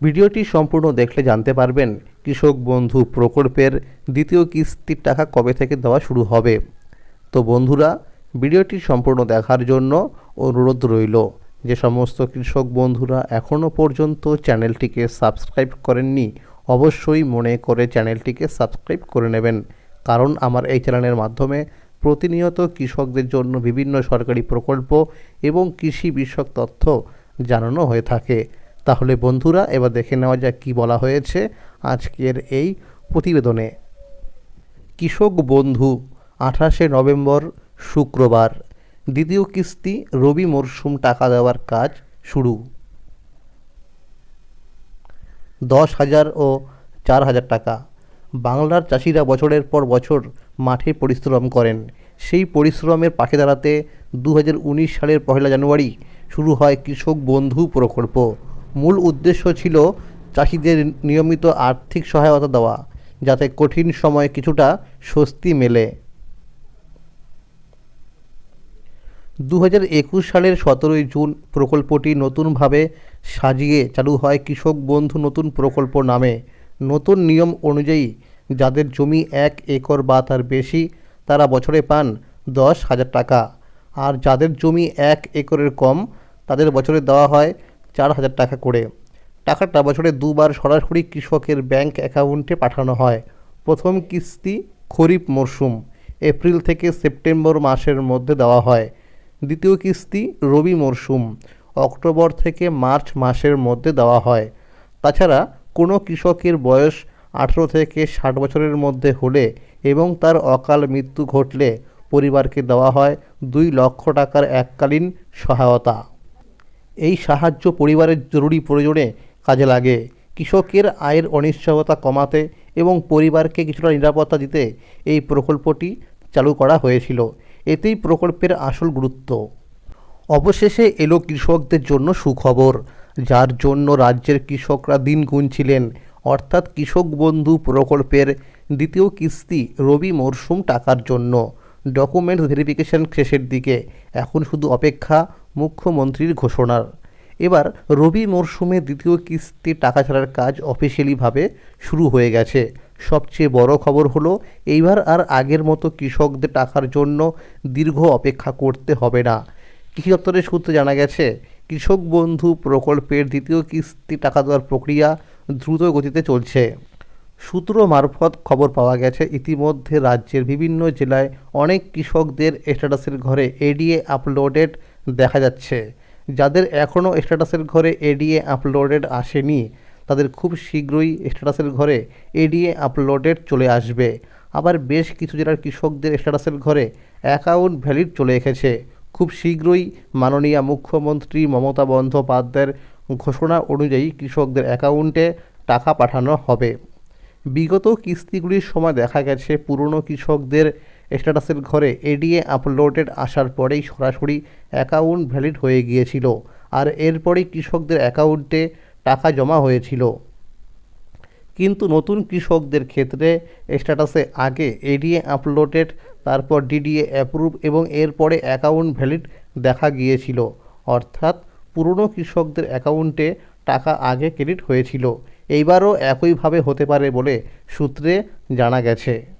ভিডিওটি সম্পূর্ণ দেখলে জানতে পারবেন কৃষক বন্ধু প্রকল্পের দ্বিতীয় কিস্তির টাকা কবে থেকে দেওয়া শুরু হবে। তো বন্ধুরা, ভিডিওটি সম্পূর্ণ দেখার জন্য অনুরোধ রইল। যে সমস্ত কৃষক বন্ধুরা এখনও পর্যন্ত চ্যানেলটিকে সাবস্ক্রাইব করেননি, অবশ্যই মনে করে চ্যানেলটিকে সাবস্ক্রাইব করে নেবেন। কারণ আমার এই চ্যানেলের মাধ্যমে প্রতিনিয়ত কৃষকদের জন্য বিভিন্ন সরকারি প্রকল্প এবং কৃষি বিষয়ক তথ্য জানানো হয়ে থাকে। তাহলে বন্ধুরা, এবার দেখে নেওয়া যাক কী বলা হয়েছে আজকের এই প্রতিবেদনে। কৃষক বন্ধু, আঠাশে নভেম্বর, শুক্রবার, দ্বিতীয় কিস্তি, রবি মরশুম টাকা দেওয়ার কাজ শুরু। দশ হাজার ও চার হাজার টাকা। বাংলার চাষিরা বছরের পর বছর মাঠে পরিশ্রম করেন। সেই পরিশ্রমের পাশে দাঁড়াতে দু হাজার উনিশ সালের পহেলা জানুয়ারি শুরু হয় কৃষক বন্ধু প্রকল্প। মূল উদ্দেশ্য ছিল চাষিদের নিয়মিত আর্থিক সহায়তা দেওয়া, যাতে কঠিন সময়ে কিছুটা স্বস্তি মেলে। দু সালের সতেরোই জুন প্রকল্পটি নতুনভাবে সাজিয়ে চালু হয় কৃষক বন্ধু নতুন প্রকল্প নামে। নতুন নিয়ম অনুযায়ী যাদের জমি এক একর বা তার বেশি, তারা বছরে পান দশ হাজার টাকা। আর যাদের জমি এক একরের কম, তাদের বছরে দেওয়া হয় চার হাজার টাকা করে। টাকাটা বছরে দুবার সরাসরি কৃষকের ব্যাংক অ্যাকাউন্টে পাঠানো হয়। প্রথম কিস্তি খরিফ মরশুম এপ্রিল থেকে সেপ্টেম্বর মাসের মধ্যে দেওয়া হয়। দ্বিতীয় কিস্তি রবি মরশুম অক্টোবর থেকে মার্চ মাসের মধ্যে দেওয়া হয়। তাছাড়া কোনো কৃষকের বয়স আঠেরো থেকে ষাট বছরের মধ্যে হলে এবং তার অকাল মৃত্যু ঘটলে পরিবারকে দেওয়া হয় দুই লক্ষ টাকার এককালীন সহায়তা। এই সাহায্য পরিবারের জরুরি প্রয়োজনে কাজে লাগে। কৃষকের আয়ের অনিশ্চয়তা কমাতে এবং পরিবারকে কিছুটা নিরাপত্তা দিতে এই প্রকল্পটি চালু করা হয়েছিল। এতেই প্রকল্পের আসল গুরুত্ব। অবশেষে এলো কৃষকদের জন্য সুখবর, যার জন্য রাজ্যের কৃষকরা দিন গুনছিলেন। অর্থাৎ কৃষক বন্ধু প্রকল্পের দ্বিতীয় কিস্তি রবি মরশুম টাকার জন্য। ডকুমেন্ট ভেরিফিকেশন শেষের দিকে। এখন শুধু অপেক্ষা মুখ্যমন্ত্রীর ঘোষণার। এবার রবি মরশুমে দ্বিতীয় কিস্তি টাকা ছাড়ার কাজ অফিসিয়ালিভাবে শুরু হয়ে গেছে। সবচেয়ে বড় খবর হলো, এইবার আর আগের মতো কৃষকদের টাকার জন্য দীর্ঘ অপেক্ষা করতে হবে না। কৃষি দপ্তরের সূত্রে জানা গেছে, কৃষক বন্ধু প্রকল্পের দ্বিতীয় কিস্তি টাকা দেওয়ার প্রক্রিয়া দ্রুত গতিতে চলছে। সূত্র মারফত খবর পাওয়া গেছে, ইতিমধ্যে রাজ্যের বিভিন্ন জেলায় অনেক কৃষকদের স্ট্যাটাসের ঘরে এডিএ আপলোডেড দেখা যাচ্ছে। যাদের এখনও স্ট্যাটাসের ঘরে এডিএ আপলোডেড আসেনি, তাদের খুব শীঘ্রই স্ট্যাটাসের ঘরে এডিএ আপলোডেড চলে আসবে। আবার বেশ কিছু জেলার কৃষকদের স্ট্যাটাসের ঘরে অ্যাকাউন্ট ভ্যালিড চলে এসেছে। খুব শীঘ্রই মাননীয় মুখ্যমন্ত্রী মমতা বন্দ্যোপাধ্যায়ের ঘোষণা অনুযায়ী কৃষকদের অ্যাকাউন্টে টাকা পাঠানো হবে। বিগত কিস্তিগুলির সময় দেখা গেছে পুরনো কৃষকদের স্ট্যাটাসের ঘরে এডিএ আপলোডেড আসার পরেই সরাসরি অ্যাকাউন্ট ভ্যালিড হয়ে গিয়েছিল। আর এরপরেই কৃষকদের অ্যাকাউন্টে টাকা জমা হয়েছিল। কিন্তু নতুন কৃষকদের ক্ষেত্রে স্ট্যাটাসে আগে এডিএ আপলোডেড, তারপর ডিডিএ অ্যাপ্রুভ এবং এরপরে অ্যাকাউন্ট ভ্যালিড দেখা গিয়েছিল। অর্থাৎ পুরনো কৃষকদের অ্যাকাউন্টে টাকা আগে ক্রেডিট হয়েছিল। এইবারও একইভাবে হতে পারে বলে সূত্রে জানা গেছে।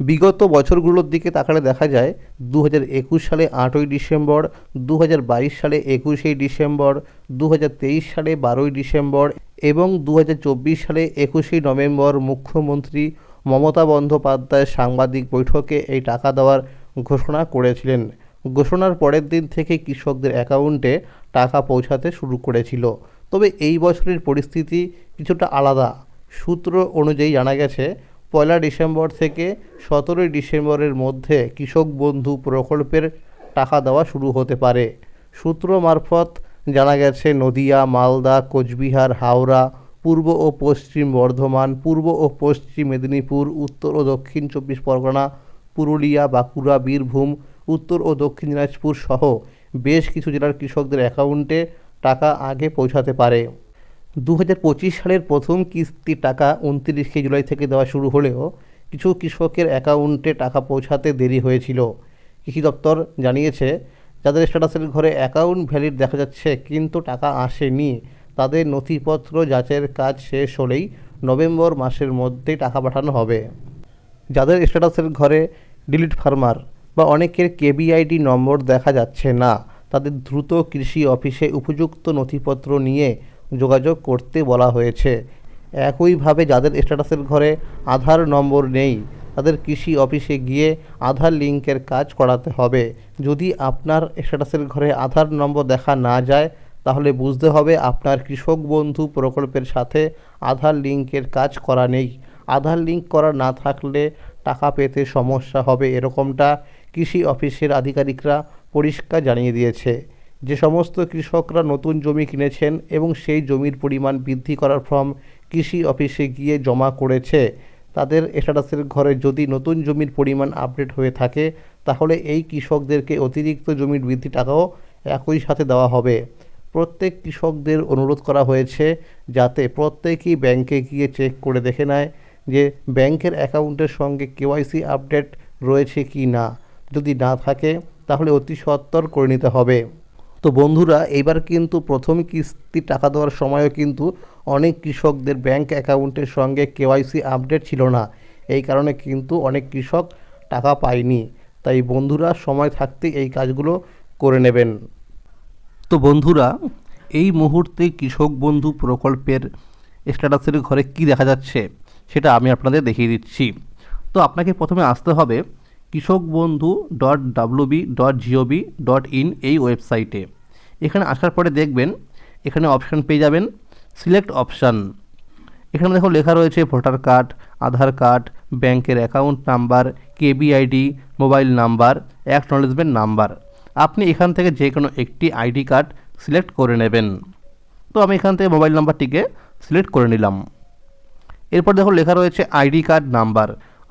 বিগত বছরগুলোর দিকে তাকালে দেখা যায় দু হাজার একুশ সালে আটই ডিসেম্বর দু হাজার বাইশ সালে একুশেই ডিসেম্বর দু হাজার তেইশ সালে বারোই ডিসেম্বর এবং দু হাজার চব্বিশ সালে একুশে নভেম্বর মুখ্যমন্ত্রী মমতা বন্দ্যোপাধ্যায় সাংবাদিক বৈঠকে এই টাকা দেওয়ার ঘোষণা করেছিলেন। ঘোষণার পরের দিন থেকে কৃষকদের অ্যাকাউন্টে টাকা পৌঁছাতে শুরু করেছিল। তবে এই বছরের পরিস্থিতি কিছুটা আলাদা। সূত্র অনুযায়ী জানা গেছে পয়লা ডিসেম্বর থেকে সতেরোই ডিসেম্বরের মধ্যে কৃষক বন্ধু প্রকল্পের টাকা দেওয়া শুরু হতে পারে। সূত্র মারফত জানা গেছে, নদিয়া, মালদা, কোচবিহার, হাওড়া, পূর্ব ও পশ্চিম বর্ধমান, পূর্ব ও পশ্চিম মেদিনীপুর, উত্তর ও দক্ষিণ চব্বিশ পরগনা, পুরুলিয়া, বাঁকুড়া, বীরভূম, উত্তর ও দক্ষিণ দিনাজপুর সহ বেশ কিছু জেলার কৃষকদের অ্যাকাউন্টে টাকা আগে পৌঁছাতে পারে। দু হাজার পঁচিশ সালের প্রথম কিস্তি টাকা উনত্রিশে জুলাই থেকে দেওয়া শুরু হলেও কিছু কৃষকের অ্যাকাউন্টে টাকা পৌঁছাতে দেরি হয়েছিল। কৃষি দপ্তর জানিয়েছে, যাদের স্ট্যাটাসের ঘরে অ্যাকাউন্ট ভ্যালিড দেখা যাচ্ছে কিন্তু টাকা আসেনি, তাদের নথিপত্র যাচের কাজ শেষ হলেই নভেম্বর মাসের মধ্যে টাকা পাঠানো হবে। যাদের স্ট্যাটাসের ঘরে ডিলিট ফার্মার বা অনেকের কেবিআইডি নম্বর দেখা যাচ্ছে না, তাদের দ্রুত কৃষি অফিসে উপযুক্ত নথিপত্র নিয়ে যোগাযোগ করতে বলা হয়েছে। একইভাবে যাদের স্ট্যাটাসের ঘরে আধার নম্বর নেই, তাদের কৃষি অফিসে গিয়ে আধার লিঙ্কের কাজ করাতে হবে। যদি আপনার স্ট্যাটাসের ঘরে আধার নম্বর দেখা না যায়, তাহলে বুঝতে হবে আপনার কৃষক বন্ধু প্রকল্পের সাথে আধার লিঙ্কের কাজ করা নেই। আধার লিঙ্ক করা না থাকলে টাকা পেতে সমস্যা হবে, এরকমটা কৃষি অফিসের আধিকারিকরা পরিষ্কার জানিয়ে দিয়েছে। যে সমস্ত কৃষকরা নতুন জমি কিনেছেন এবং সেই জমির পরিমাণ বৃদ্ধি করার ফর্ম কৃষি অফিসে গিয়ে জমা করেছে, তাদের স্ট্যাটাসের ঘরে যদি নতুন জমির পরিমাণ আপডেট হয়ে থাকে, তাহলে এই কৃষকদেরকে অতিরিক্ত জমির বৃদ্ধি টাকাও একই সাথে দেওয়া হবে। প্রত্যেক কৃষকদের অনুরোধ করা হয়েছে যাতে প্রত্যেকেই ব্যাংকে গিয়ে চেক করে দেখে নেয় যে ব্যাংকের অ্যাকাউন্টের সঙ্গে কেওয়াইসি আপডেট রয়েছে কি না। যদি না থাকে, তাহলে অতি সত্বর করে নিতে হবে। তো বন্ধুরা, এবার কিন্তু প্রথম কিস্তি টাকা দেওয়ার সময়ও কিন্তু অনেক কৃষকদের ব্যাংক অ্যাকাউন্টের সঙ্গে কেওয়াইসি আপডেট ছিল না। এই কারণে কিন্তু অনেক কৃষক টাকা পায়নি। তাই বন্ধুরা, সময় থাকতে এই কাজগুলো করে নেবেন। তো বন্ধুরা, এই মুহূর্তে কৃষক বন্ধু প্রকল্পের স্ট্যাটাসের ঘরে কি দেখা যাচ্ছে, সেটা আমি আপনাদের দেখিয়ে দিচ্ছি। তো আপনাকে প্রথমে আসতে হবে Krishak Bandhu dot WB dot GOV dot in এই ওয়েবসাইটে এখানে আসার পরে দেখবেন, এখানে অপশান পেয়ে যাবেন সিলেক্ট অপশান এখানে দেখো লেখা রয়েছে ভোটার কার্ড, আধার কার্ড, ব্যাংকের account number KBID mobile number acknowledgement number আপনি এখান থেকে যে কোনো একটি আইডি কার্ড সিলেক্ট করে নেবেন। তো আমি এখান থেকে মোবাইল নাম্বারটিকে সিলেক্ট করে নিলাম। এরপর দেখো লেখা রয়েছে আইডি কার্ড নাম্বার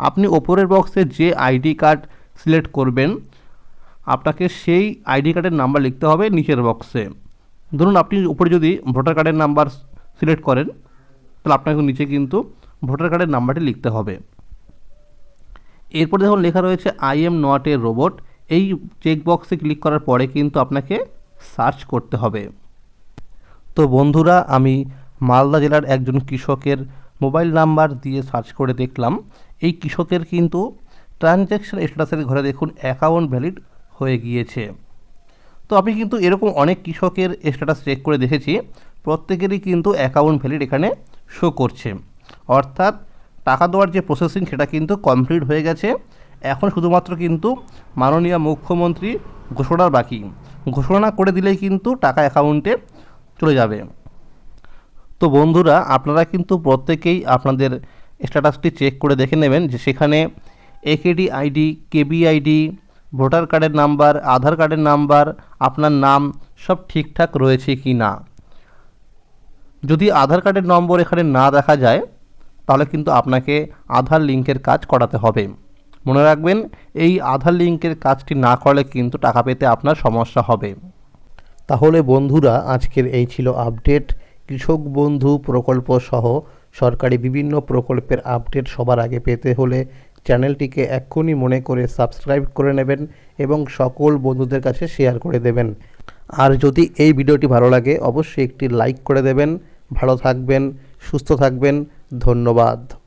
আপনি ওপরের বক্সে যে আইডি কার্ড সিলেক্ট করবেন, আপনাকে সেই আইডি কার্ডের নাম্বার লিখতে হবে নিচের বক্সে ধরুন আপনি উপরে যদি ভোটার কার্ডের নাম্বার সিলেক্ট করেন, তাহলে আপনাকে নিচে কিন্তু ভোটার কার্ডের নাম্বারটি লিখতে হবে। এরপর দেখুন লেখা রয়েছে I am not a robot এই চেক বক্সে ক্লিক করার পরে কিন্তু আপনাকে সার্চ করতে হবে। তো বন্ধুরা, আমি মালদা জেলার একজন কৃষকের মোবাইল নাম্বার দিয়ে সার্চ করে দেখলাম, এই কৃষকের কিন্তু ট্রানজ্যাকশন স্ট্যাটাসের ঘরে দেখুন অ্যাকাউন্ট ভ্যালিড হয়ে গিয়েছে। তো আমি কিন্তু এরকম অনেক কৃষকের স্ট্যাটাস চেক করে দেখেছি, প্রত্যেকেরই কিন্তু অ্যাকাউন্ট ভ্যালিড এখানে শো করছে। অর্থাৎ টাকা দেওয়ার যে প্রসেসিং সেটা কিন্তু কমপ্লিট হয়ে গেছে। এখন শুধুমাত্র কিন্তু মাননীয় মুখ্যমন্ত্রী ঘোষণার বাকি। ঘোষণা করে দিলেই কিন্তু টাকা অ্যাকাউন্টে চলে যাবে। তো বন্ধুরা, আপনারা কিন্তু প্রত্যেকেই আপনাদের স্ট্যাটাসটি চেক করে দেখে নেবেন যে সেখানে AKD ID KB ID voter কার্ডের নাম্বার আধার কার্ডের নাম্বার আপনার নাম সব ঠিকঠাক রয়েছে কি না। যদি আধার কার্ডের নম্বর এখানে না দেখা যায়, তাহলে কিন্তু আপনাকে আধার লিঙ্কের কাজ করাতে হবে। মনে রাখবেন, এই আধার লিঙ্কের কাজটি না করলে কিন্তু টাকা পেতে আপনার সমস্যা হবে। তাহলে বন্ধুরা, আজকের এই ছিল আপডেট কৃষক বন্ধু প্রকল্প সহ সরকারি বিভিন্ন প্রকল্পের আপডেট সবার আগে পেতে হলে চ্যানেলটিকে এক্ষুনি মনে করে সাবস্ক্রাইব করে নেবেন এবং সকল বন্ধুদের কাছে শেয়ার করে দেবেন। আর যদি এই ভিডিওটি ভালো লাগে, অবশ্যই একটি লাইক করে দেবেন। ভালো থাকবেন, সুস্থ থাকবেন। ধন্যবাদ।